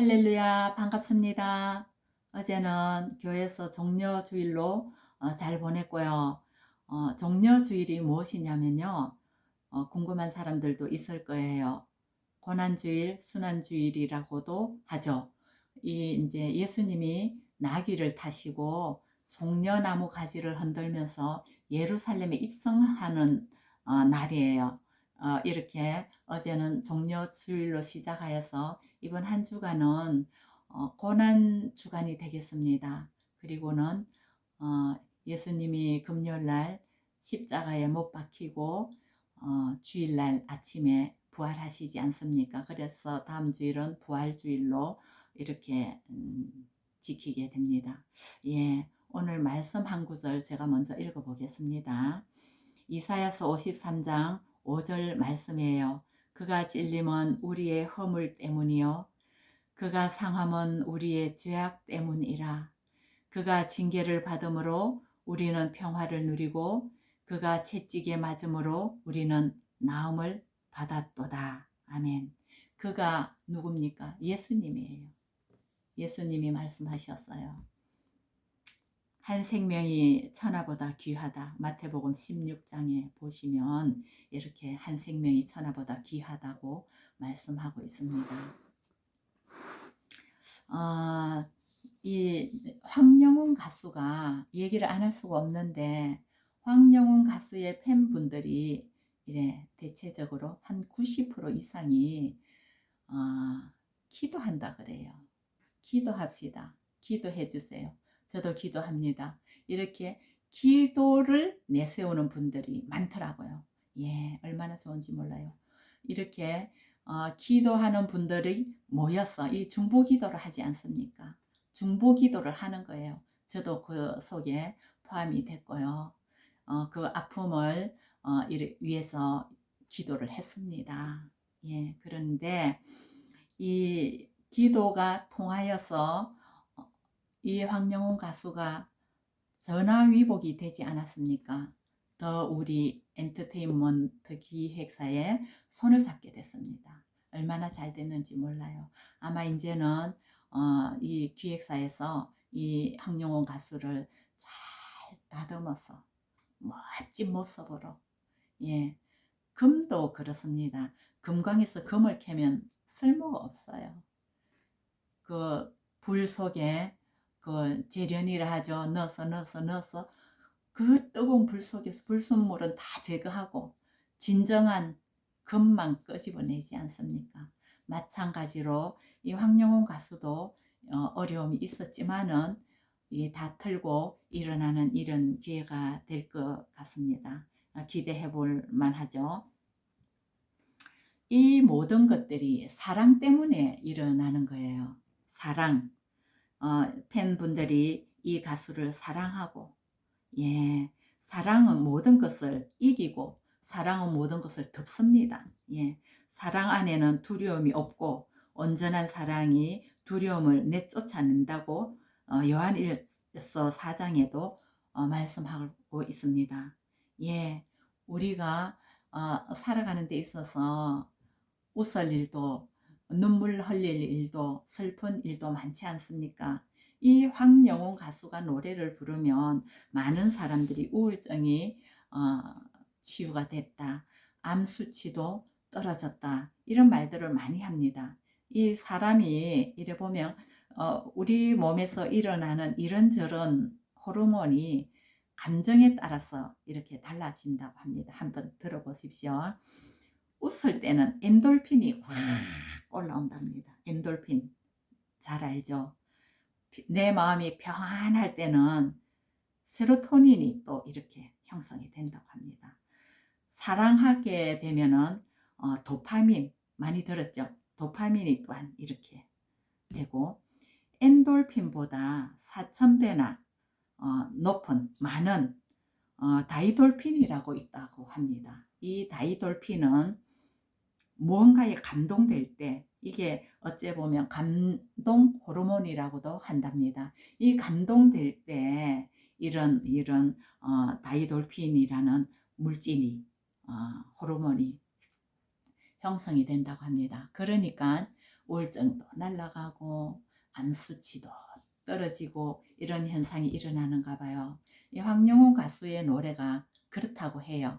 할렐루야, 반갑습니다. 어제는 교회에서 종려주일로 어, 잘 보냈고요. 어, 종려주일이 무엇이냐면요. 어, 궁금한 사람들도 있을 거예요. 고난주일, 순환주일이라고도 하죠. 이 이제 예수님이 나귀를 타시고 종려나무 가지를 흔들면서 예루살렘에 입성하는 어, 날이에요. 어, 이렇게 어제는 종려 주일로 시작하여서 이번 한 주간은 어, 고난 주간이 되겠습니다. 그리고는 어, 예수님이 금요일날 십자가에 못 박히고 어, 주일날 아침에 부활하시지 않습니까? 그래서 다음 주일은 부활주일로 이렇게 음, 지키게 됩니다. 예, 오늘 말씀 한 구절 제가 먼저 읽어보겠습니다. 이사야서 53장 5절 말씀이에요. 그가 찔림은 우리의 허물 때문이요. 그가 상함은 우리의 죄악 때문이라. 그가 징계를 받음으로 우리는 평화를 누리고 그가 채찍에 맞음으로 우리는 나음을 받았도다. 아멘. 그가 누굽니까? 예수님이에요. 예수님이 말씀하셨어요. 한 생명이 천하보다 귀하다. 마태복음 16장에 보시면 이렇게 한 생명이 천하보다 귀하다고 말씀하고 있습니다. 어, 이 황영훈 가수가 얘기를 안 할 수가 없는데 황영훈 가수의 팬분들이 이래 대체적으로 한 90% 이상이 어, 기도한다 그래요. 기도합시다. 기도해 주세요. 저도 기도합니다. 이렇게 기도를 내세우는 분들이 많더라고요. 예, 얼마나 좋은지 몰라요. 이렇게 어, 기도하는 분들이 모여서 이 중보 기도를 하지 않습니까? 중보 기도를 하는 거예요. 저도 그 속에 포함이 됐고요. 어, 그 아픔을 어, 위해서 기도를 했습니다. 예, 그런데 이 기도가 통하여서 어, 이 황영훈 가수가 전화위복이 되지 않았습니까? 더 우리 엔터테인먼트 기획사에 손을 잡게 됐습니다. 얼마나 잘 됐는지 몰라요. 아마 이제는 어, 이 기획사에서 이 황영훈 가수를 잘 다듬어서 멋진 모습으로 예 금도 그렇습니다. 금광에서 금을 캐면 쓸모가 없어요. 그 불 속에 그 재련이라 하죠. 넣어서 넣어서 넣어서 그 뜨거운 불 속에서 불순물은 다 제거하고 진정한 금만 끄집어내지 않습니까? 마찬가지로 이 황영훈 가수도 어, 어려움이 있었지만은 이다 털고 일어나는 이런 기회가 될 것 같습니다. 어, 기대해 볼 만하죠. 이 모든 것들이 사랑 때문에 일어나는 거예요. 사랑. 어, 팬분들이 이 가수를 사랑하고, 예, 사랑은 모든 것을 이기고, 사랑은 모든 것을 덮습니다. 예, 사랑 안에는 두려움이 없고, 온전한 사랑이 두려움을 내쫓아낸다고 어, 요한일서 4장에도 어, 말씀하고 있습니다. 예, 우리가 어, 살아가는 데 있어서 웃을 일도 눈물 흘릴 일도 슬픈 일도 많지 않습니까? 이 황영훈 가수가 노래를 부르면 많은 사람들이 우울증이 어, 치유가 됐다. 암 수치도 떨어졌다. 이런 말들을 많이 합니다. 이 사람이 이래 보면 어, 우리 몸에서 일어나는 이런저런 호르몬이 감정에 따라서 이렇게 달라진다고 합니다. 한번 들어보십시오. 웃을 때는 엔돌핀이 확 올라온답니다. 엔돌핀 잘 알죠? 내 마음이 평안할 때는 세로토닌이 또 이렇게 형성이 된다고 합니다. 사랑하게 되면은 어, 도파민 많이 들었죠? 도파민이 또한 이렇게 되고 엔돌핀보다 4,000배나 어, 높은 많은 어, 다이돌핀이라고 있다고 합니다. 이 다이돌핀은 무언가에 감동될 때 이게 어째 보면 감동 호르몬이라고도 한답니다. 이 감동될 때 이런 이런 어, 다이돌핀이라는 물질이 어, 호르몬이 형성이 된다고 합니다. 그러니까 우울증도 날아가고 암 수치도 떨어지고 이런 현상이 일어나는가 봐요. 이 황영훈 가수의 노래가 그렇다고 해요.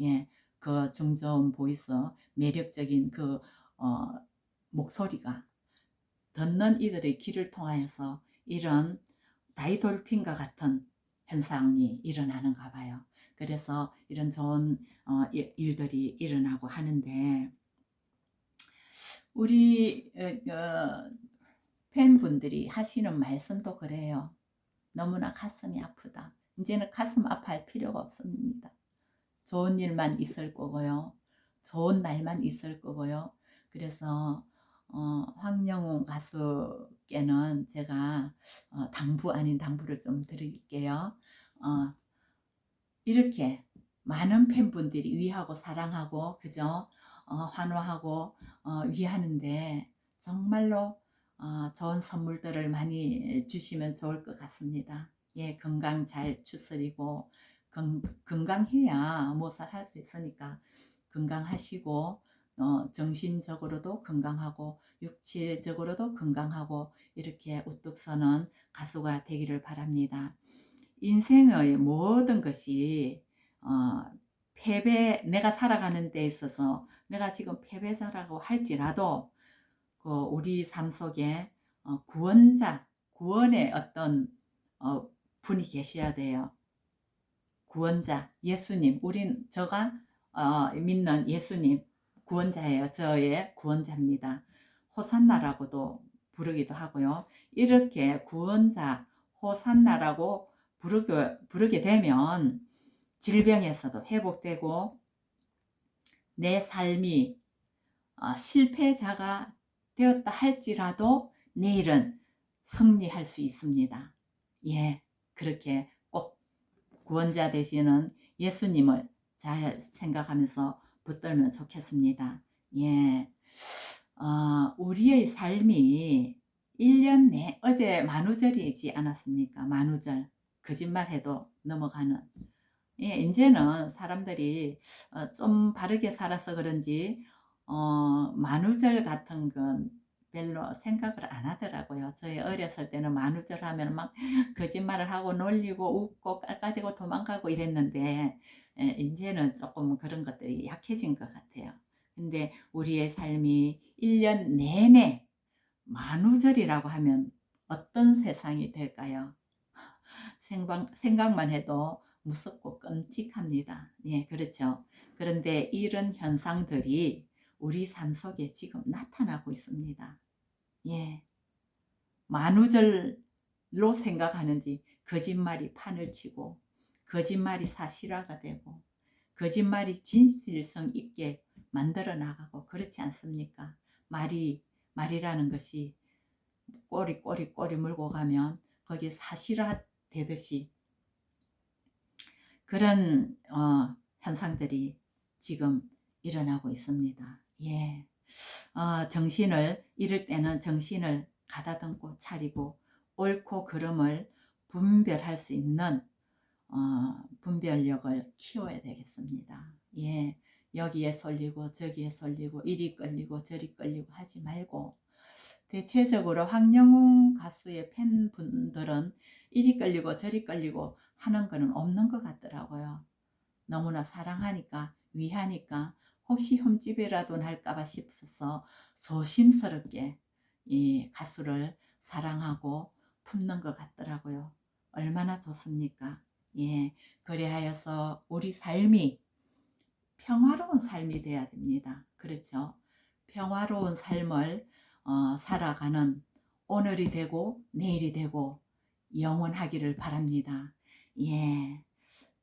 예, 그 중저음 보이스 매력적인 그 어, 목소리가 듣는 이들의 귀를 통하여서 이런 다이돌핀과 같은 현상이 일어나는가 봐요. 그래서 이런 좋은 어, 일- 일들이 일어나고 하는데 우리 어, 어, 팬분들이 하시는 말씀도 그래요. 너무나 가슴이 아프다. 이제는 가슴 아파할 필요가 없습니다. 좋은 일만 있을 거고요. 좋은 날만 있을 거고요. 그래서 어, 황영웅 가수께는 제가 어, 당부 아닌 당부를 좀 드릴게요. 어, 이렇게 많은 팬분들이 위하고 사랑하고 그죠? 어, 환호하고 어, 위하는데 정말로 어, 좋은 선물들을 많이 주시면 좋을 것 같습니다. 예, 건강 잘 추스리고 건, 건강해야 무엇을 할 수 있으니까 건강하시고 어, 정신적으로도 건강하고 육체적으로도 건강하고 이렇게 우뚝 서는 가수가 되기를 바랍니다. 인생의 모든 것이 어, 패배 내가 살아가는 데 있어서 내가 지금 패배자라고 할지라도 그 우리 삶 속에 어, 구원자 구원의 어떤 어, 분이 계셔야 돼요. 구원자 예수님 우린 저가 어, 믿는 예수님 구원자예요. 저의 구원자입니다. 호산나라고도 부르기도 하고요. 이렇게 구원자 호산나라고 부르게, 부르게 되면 질병에서도 회복되고 내 삶이 어, 실패자가 되었다 할지라도 내일은 승리할 수 있습니다. 예, 그렇게 꼭 구원자 되시는 예수님을 잘 생각하면서 붙들면 좋겠습니다. 예, 어, 우리의 삶이 1년 내, 어제 만우절이지 않았습니까? 만우절. 거짓말 해도 넘어가는. 예, 이제는 사람들이 어, 좀 바르게 살아서 그런지, 어, 만우절 같은 건 별로 생각을 안 하더라고요. 저희 어렸을 때는 만우절 하면 막 거짓말을 하고 놀리고 웃고 깔깔대고 도망가고 이랬는데, 예, 이제는 조금 그런 것들이 약해진 것 같아요. 근데 우리의 삶이 1년 내내 만우절이라고 하면 어떤 세상이 될까요? 생각, 생각만 해도 무섭고 끔찍합니다. 예, 그렇죠. 그런데 이런 현상들이 우리 삶 속에 지금 나타나고 있습니다. 예. 만우절로 생각하는지 거짓말이 판을 치고 거짓말이 사실화가 되고 거짓말이 진실성 있게 만들어 나가고 그렇지 않습니까? 말이 말이라는 것이 꼬리 꼬리 꼬리 물고 가면 거기에 사실화 되듯이 그런 어, 현상들이 지금 일어나고 있습니다. 예. 어, 정신을 이럴 때는 정신을 가다듬고 차리고 옳고 그름을 분별할 수 있는 어, 분별력을 키워야 되겠습니다. 예. 여기에 쏠리고 저기에 쏠리고 이리 끌리고 저리 끌리고 하지 말고 대체적으로 황영웅 가수의 팬분들은 이리 끌리고 저리 끌리고 하는 거는 없는 것 같더라고요. 너무나 사랑하니까 위하니까 혹시 흠집이라도 날까봐 싶어서 조심스럽게 이 가수를 사랑하고 품는 것 같더라고요. 얼마나 좋습니까? 예, 그래하여서 우리 삶이 평화로운 삶이 돼야 됩니다. 그렇죠? 평화로운 삶을 어, 살아가는 오늘이 되고 내일이 되고 영원하기를 바랍니다. 예.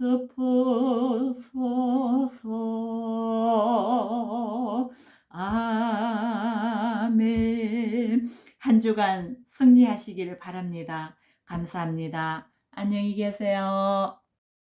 덮어서서 아멘 한 주간 승리하시기를 바랍니다. 감사합니다. 안녕히 계세요.